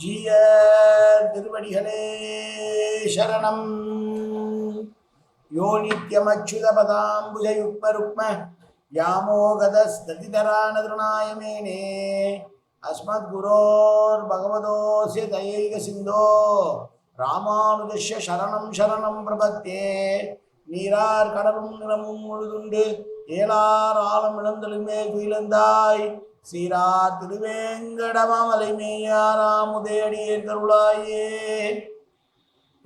ஜீய திருவடிகளே சரணம் யோ நித்யமச்சுதபதாம்புஜயுக்மருக்ம व्यामोगदस्ततिधरानतृणाय मेने अस्मद्गुरोर्भगवतोऽस्य दयैकसिन्धो ராமானுஜஸ்ய சரணம் சரணம் பிரபத்தே நீரார் கடலும் நிலமும் முழுதுண்டு ஏலார் ஆழம் இழந்தலுமே துயிலந்தாய் சீரா திருவேங்கடமாமலை மேயாராமுதேடியேன் கருளாயே.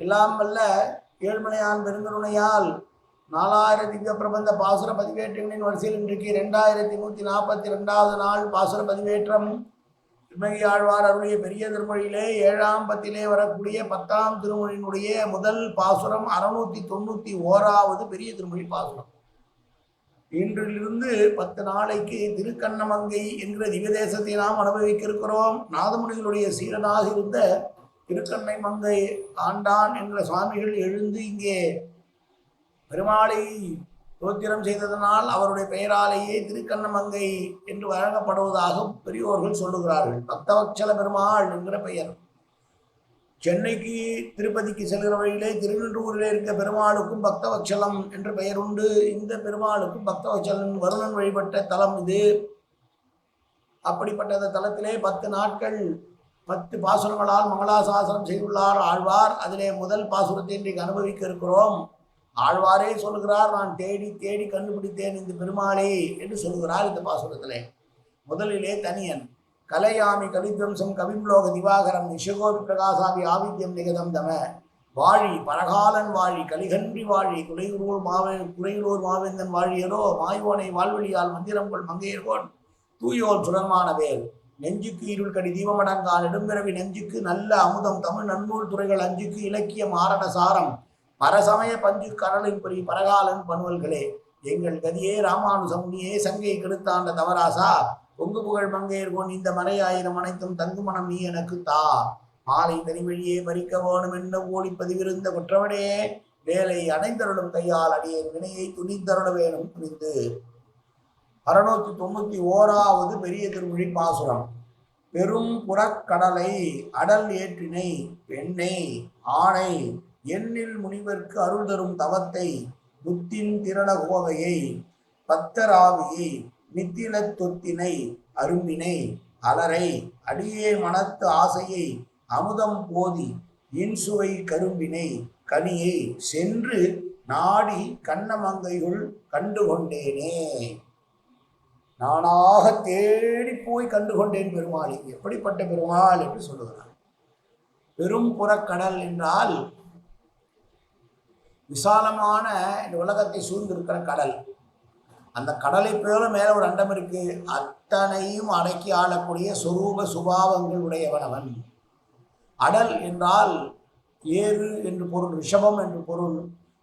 எல்லாம் வல்ல ஏழ்மலையான் பெருங்கருணையால் நாலாயிரத்தி பிரபந்த பாசுர பதிவேற்றங்களின் வரிசையில் இன்றைக்கு ரெண்டாயிரத்தி நூற்றி நாற்பத்தி ரெண்டாவது நாள் பாசுர பதிவேற்றம். திருமகி ஆழ்வார் அருளிய பெரிய திருமொழியிலே ஏழாம் பத்திலே வரக்கூடிய பத்தாம் திருமொழியினுடைய முதல் பாசுரம் அறுநூத்தி தொண்ணூத்தி ஓராவது பெரிய திருமொழி பாசுரம். இன்றிலிருந்து பத்து நாளைக்கு திருக்கண்ணமங்கை என்கிற திவ்யதேசத்தை நாம் அனுபவிக்க இருக்கிறோம் நாதமுனிகளுடைய சீரனாக இருந்த திருக்கண்ணை மங்கை ஆண்டான் என்ற சுவாமிகள் எழுந்து இங்கே பெருமாளை தோத்திரம் செய்ததனால் அவருடைய பெயராலேயே திருக்கண்ணமங்கை என்று வழங்கப்படுவதாக பெரியோர்கள் சொல்லுகிறார்கள். பக்தவட்சல பெருமாள் என்கிற பெயர். சென்னைக்கு திருப்பதிக்கு செல்கிற வழியிலே திருநென்றூரிலே இருக்க பெருமாளுக்கும் பக்தவச்சலம் என்ற பெயர் உண்டு. இந்த பெருமாளுக்கும் பக்தவச்சலன் வருணன் வழிபட்ட தலம் இது. அப்படிப்பட்ட தலத்திலே பத்து நாட்கள் பத்து பாசுரங்களால் மங்களாசாசனம் செய்துள்ளார் ஆழ்வார். அதிலே முதல் பாசுரத்தை இன்றைக்கு அனுபவிக்க இருக்கிறோம். ஆழ்வாரே சொல்கிறார் நான் தேடி தேடி கண்டுபிடித்தேன் இந்த பெருமாளே என்று சொல்கிறார் இந்த பாசுரத்திலே. முதலிலே தனியன். கலையாமி கலித்வம்சம் கவிம்லோக திவாகரம் நிஷகோபி பிரகாசாமி ஆவித்யம் நிகதம் தம. வாழி பரகாலன் வாழி கலிகன்றி வாழி குறையூர் மாவே குறையூர் மாவேந்தன் வாழியரோ மாய்வோனை வாழ்வழியால் மந்திரங்கள் மங்கையர்கோன் தூயோன் சுரமானவேல் நெஞ்சுக்கு இருள் கடி தீபமடங்கா நெடும்பிறவி நெஞ்சுக்கு நல்ல அமுதம் தமிழ் நன்னூல் துறைகள் அஞ்சுக்கு இலக்கிய மாரண சாரம். பரசமய பஞ்சு கரலின் புரி பரகாலன் பனுவல்களே எங்கள் கதியே ராமானுசமுனியே சங்கை கெடுத்தாண்ட தவராசா. பொங்கு புகழ் பங்கேற்போன் இந்த மறையாயிரம் அனைத்தும் தங்கு மனம் நீ எனக்கு தா. மாலை தனிவழியே பறிக்க வேணும் என்ன ஓடி பதிவிருந்த குற்றவனே. வேலை அடைந்தருளும் கையால் அடியேன் வினையை துணிந்தருள வேணும் துணிந்து அறுநூத்தி தொண்ணூத்தி ஓராவது பெரிய திருமொழி பாசுரம். பெரும் புறக்கடலை அடல் ஏற்றினை பெண்ணை. ஆணை எண்ணில் முனிவர்க்கு அருள் தரும் தவத்தை புத்தின் திரள கோவையை பத்தராவியை நித்தில தொத்தினை அரும்பினை அலரை அடியே மனத்து ஆசையை அமுதம் போதி இன்சுவை கரும்பினை கனியை சென்று நாடி கண்ணமங்கையுள் கண்டு கொண்டேனே நானாக தேடி போய் கண்டு கொண்டேன் பெருமாளை. எப்படிப்பட்ட பெருமாள் என்று சொல்லுகிறார். பெரும் புறக்கடல் என்றால் விசாலமான இந்த உலகத்தை சூழ்ந்திருக்கிற கடல். அந்த கடலை போல மேல ஒரு அண்டம் இருக்கு. அத்தனையும் அடக்கி ஆளக்கூடிய சொரூப சுபாவங்கள் உடையவன் அவன். அடல் என்றால் ஏறு என்று பொருள் ரிஷபம் என்று பொருள்.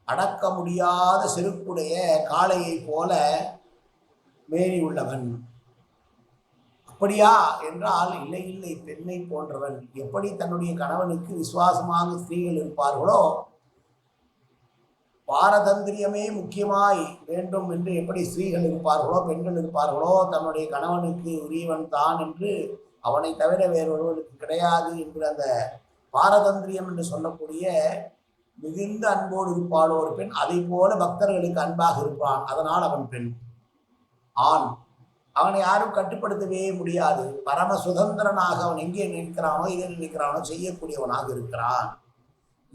அடக்க முடியாத செருப்புடைய காளையைப் போல மேறி உள்ளவன். அப்படியா என்றால் இல்லை இல்லை பெண்ணை போன்றவன். எப்படி தன்னுடைய கணவனுக்கு விசுவாசமாக ஸ்திரீகள் இருப்பார்களோ பாரதந்திரியமே முக்கியமாய் வேண்டும் என்று எப்படி ஸ்திரீகள் இருப்பார்களோ பெண்கள் இருப்பார்களோ தன்னுடைய கணவனுக்கு உரியவன் தான் என்று அவனை தவிர வேறொருவனுக்கு கிடையாது என்கிற அந்த பாரதந்திரியம் என்று சொல்லக்கூடிய மிகுந்த அன்போடு இருப்பாளோ ஒரு பெண் அதை போல பக்தர்களுக்கு அன்பாக இருப்பான். அதனால் அவன் பெண். ஆண். அவனை யாரும் கட்டுப்படுத்தவே முடியாது. பரம சுதந்திரனாக அவன் எங்கே நிற்கிறானோ இதை நிற்கிறானோ செய்யக்கூடியவனாக இருக்கிறான்.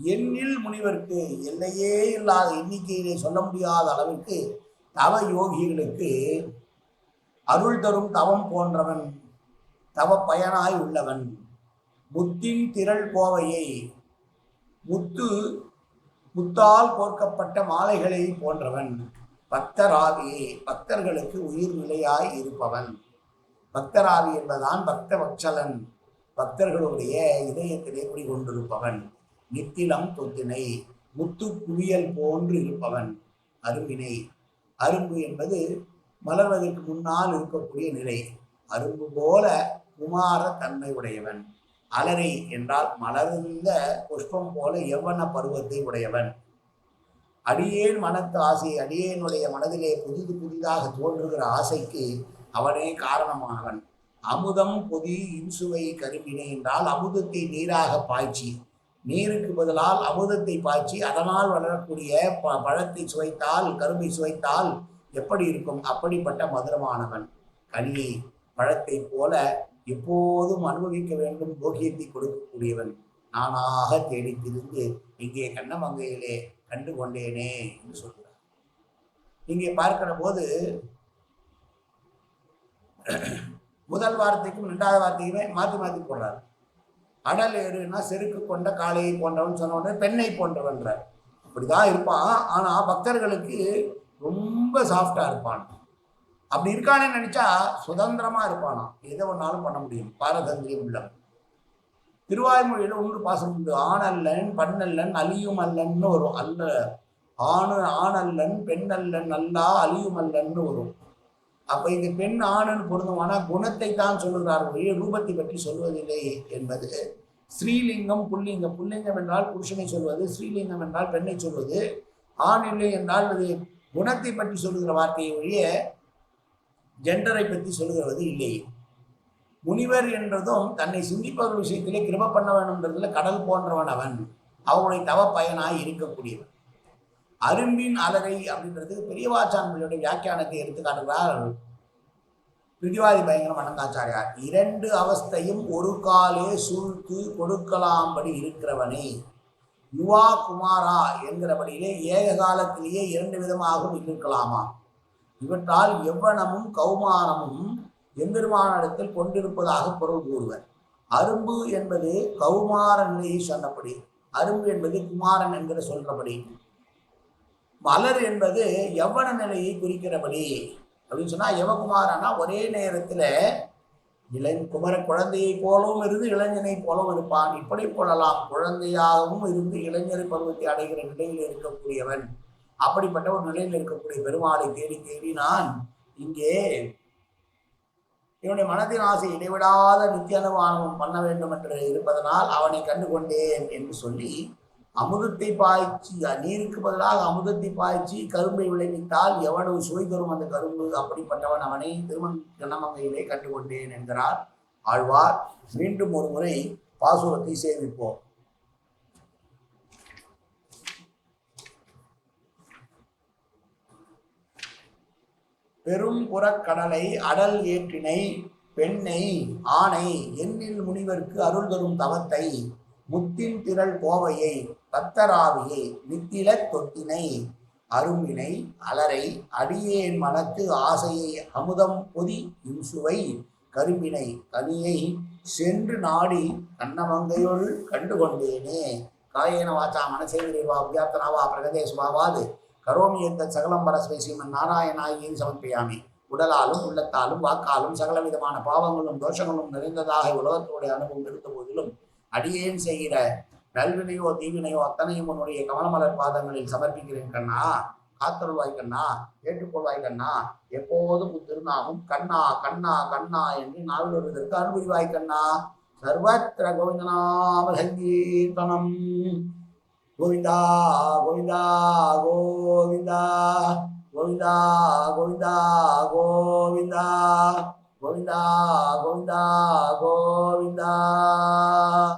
எண்ணில் முனிவர்க்கு எல்லையே இல்லாத எண்ணிக்கையிலே சொல்ல முடியாத அளவிற்கு தவ யோகிகளுக்கு அருள் தரும் தவம் போன்றவன் தவ பயனாய் உள்ளவன். முத்தின் திரள் கோவையை முத்து முத்தால் கோர்க்கப்பட்ட மாலைகளை போன்றவன். பக்தராவியே பக்தர்களுக்கு உயிர் நிலையாய் இருப்பவன். பக்தராவி என்பதான் பக்த வட்சலன் பக்தர்களுடைய இதயத்திலே குடிகொண்டிருப்பவன். நித்திலம் தொத்தினை முத்து குவியல் போன்று இருப்பவன் அரும்பினை. அரும்பு என்பது மலர்வதற்கு முன்னால் இருக்கக்கூடிய நிலை. அரும்பு போல குமார தன்மை உடையவன். அலரை என்றால் மலர்ந்த புஷ்பம் போல எவ்வன பருவத்தை உடையவன். அடியேன் மனத்து ஆசை அடியேனுடைய மனதிலே புதிது புதிதாக தோன்றுகிற ஆசைக்கு அவனே காரணமானவன். அமுதம் பொதி இன்சுவை கருவினை என்றால் அமுதத்தை நீராக பாய்ச்சி நீருக்கு பதிலால் அமுதத்தை பாய்ச்சி அதனால் வளரக்கூடிய ப பழத்தை சுவைத்தால் கரும்பை சுவைத்தால் எப்படி இருக்கும்? அப்படிப்பட்ட மதுரமானவன் கனியை பழத்தை போல எப்போதும் அனுபவிக்க வேண்டும் போகியத்தை கொடுக்கக்கூடியவன். நானாக தேடி திரிந்து இங்கே கண்ணமங்கையிலே கண்டு கொண்டேனே என்று சொல்கிறார். இங்கே பார்க்கிற போது முதல் வார்த்தைக்கும் இரண்டாவது வார்த்தைக்குமே மாற்றி மாற்றி போடுறாரு. அடல் ஏடுனா செருக்கு கொண்ட காளையை போன்றவன் சொன்ன உடனே பெண்ணை போன்றவன்ற அப்படிதான் இருப்பான். ஆனால் பக்தர்களுக்கு ரொம்ப சாஃப்டாக இருப்பான். அப்படி இருக்கானே நினைச்சா சுதந்திரமா இருப்பானா? எதை ஒன்னாலும் பண்ண முடியும். பாரதந்திரியம் உள்ளவன் திருவாய்மொழியில் ஒன்று பாசம் உண்டு. ஆணல்லன் பண்ணல்லன் அழியும் அல்லன்னு வரும். அல்ல. ஆணு ஆணல்லன் பெண்ணல்லன் அல்லா அழியும் அல்லன்னு வரும். அப்ப இந்த பெண் ஆணுன்னு பொருந்தும். ஆனா குணத்தை தான் சொல்லுகிறார்கள் ரூபத்தை பற்றி சொல்வதில்லை என்பது ஸ்ரீலிங்கம் புல்லிங்கம். புல்லிங்கம் என்றால் புருஷனை சொல்வது ஸ்ரீலிங்கம் என்றால் பெண்ணை சொல்வது. ஆண் இல்லை என்றால் அது குணத்தை பற்றி சொல்லுகிற வார்த்தையை ஒழிய ஜெண்டரை பற்றி சொல்லுகிறது இல்லை. முனிவர் என்றதும் தன்னை சிந்திப்பவர் விஷயத்திலே கிருப பண்ண வேணும்ன்றதுல கடல் போன்றவன் அவன். அவனுடைய தவ பயனாய் இருக்கக்கூடியவன். அரும்பின் அலரை அப்படின்றது பெரியவாச்சான்களுடைய வியாக்கியானத்தை எடுத்து காட்டுகிறார். பிரிதிவாதி பயங்கரம் அனந்தாச்சாரியார் இரண்டு அவஸ்தையும் ஒரு காலே சூழ்த்து கொடுக்கலாம்படி இருக்கிறவனே. யுவா குமாரா என்கிறபடியிலே ஏக காலத்திலேயே இரண்டு விதமாகவும் இருக்கலாமா இவற்றால் எவ்வனமும் கௌமானமும் எம்பெருமானிடத்தில் கொண்டிருப்பதாக பொருள் கூறுவர். அரும்பு என்பது கௌமார நிலையை சொன்னபடி அரும்பு என்பது குமாரன் என்கிற சொல்றபடி மலர் என்பது யவன நிலையை குறிக்கிறபடி. அப்படின்னு சொன்னா யவகுமாரனா ஒரே நேரத்துல இளம் குமர குழந்தையை போலவும் இருந்து இளைஞனை போலவும் இருப்பான். இப்படி கொள்ளலாம் குழந்தையாகவும் இருந்து இளைஞர் பருவத்தை அடைகிற நிலையில் இருக்கக்கூடியவன். அப்படிப்பட்ட ஒரு நிலையில் இருக்கக்கூடிய பெருமாளை தேடி தேடி நான் இங்கே இவனுடைய மனதின் ஆசை இடைவிடாத நித்திய அனுமானம் பண்ண வேண்டும் என்று இருப்பதனால் அவனை கண்டு கொண்டேன் என்று சொல்லி அமுதத்தை பாய்ச்சி நீருக்கு பதிலாக அமுதத்தை பாய்ச்சி கரும்பை விளைவித்தால் எவ்வளவு சுவை தரும் அந்த கரும்பு? அப்படிப்பட்டவன் அவனை திருமண் கண்ணமங்கையிலே கண்டுகொண்டேன் என்கிறார். ஆழ்வார் மீண்டும் ஒரு முறை பாசுரத்தை சேவிப்போம் பெரும் புறக்கடலை அடல் ஏற்றினை பெண்ணை ஆணை எண்ணில் முனிவருக்கு அருள் தரும் தவத்தை முத்தின் திரள் கோவையை பத்தராவியை நித்தில தொட்டினை அரும்பினை அலரை அடியேன் மனத்து ஆசையை அமுதம் பொதி இன்சுவை கரும்பினை கனியை சென்று நாடி கண்ணமங்கையுள் கண்டு கொண்டேனே காயேன வாச்சா மனசேந்திரிவா வியாப்தனாவா பிரகதேசுவாவாது கரோமி எந்த சகலம் பரஸ்மை ஸ்ரீமன் நாராயணாயின் சமர்ப்பியாமி. உடலாலும் உள்ளத்தாலும் வாக்காலும் சகல விதமான பாவங்களும் தோஷங்களும் நிறைந்ததாக உலகத்தோடைய அனுபவம் இருந்த போதிலும் அடியேன் செய்கிற? நல்வினையோ தீவினையோ அத்தனையும் உன்னுடைய கமலமலர் பாதங்களில் சமர்ப்பிக்கிறேன் கண்ணா. காத்தருள்வாய் கண்ணா. ஏற்றுக்கொள்வாய் கண்ணா. எப்போதும் திருநாமும் கண்ணா கண்ணா கண்ணா என்று நாவில் வருவதற்கு அருள்வாய் கண்ணா. சர்வத்திர கோவிந்தநாம சங்கீர்த்தனம் கோவிந்தா கோவிந்தா கோவிந்தா. கோவிந்தா கோவிந்தா கோவிந்தா. கோவிந்தா கோவிந்தா கோவிந்தா.